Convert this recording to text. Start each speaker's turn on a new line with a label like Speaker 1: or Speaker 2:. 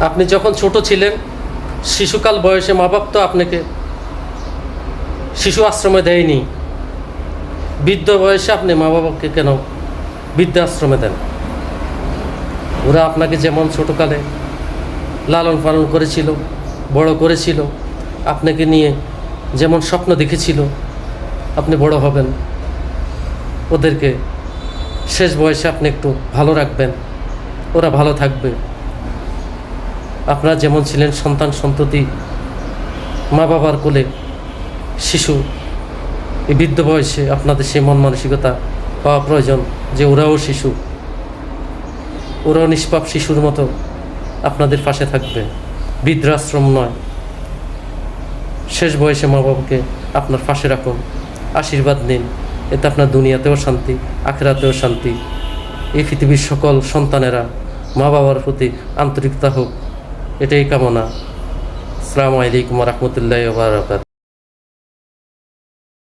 Speaker 1: আপনি যখন ছোট ছিলেন, শিশুকাল বয়সে মা বাপ তো আপনাকে শিশু আশ্রমে দেয়নি। বৃদ্ধ বয়সে আপনি মা বাবাকে কেন বৃদ্ধাশ্রমে দেন? ওরা আপনাকে যেমন ছোটোকালে লালন পালন করেছিল, বড় করেছিল, আপনাকে নিয়ে যেমন স্বপ্ন দেখেছিল, আপনি বড় হবেন। ওদেরকে শেষ বয়সে আপনি একটু ভালো রাখবেন। ওরা ভালো থাকবে। আপনারা যেমন ছিলেন সন্তান সন্ততি মা বাবার কোলে শিশু, এই বৃদ্ধ বয়সে আপনাদের সেই মন মানসিকতা পাওয়া প্রয়োজন যে ওরাও শিশু। ওরাও নিষ্পাপ শিশুর মতো আপনাদের পাশে থাকবে। বৃদ্ধাশ্রম নয়। শেষ বয়সে মা বাবাকে আপনার পাশে রাখুন, আশীর্বাদ নিন। এতে আপনার দুনিয়াতেও শান্তি, আখেরাতেও শান্তি। এই পৃথিবীর সকল সন্তানেরা মা বাবার প্রতি আন্তরিকতা হোক এটাই কামনা। আসসালামু আলাইকুম রহমতুল্লাহ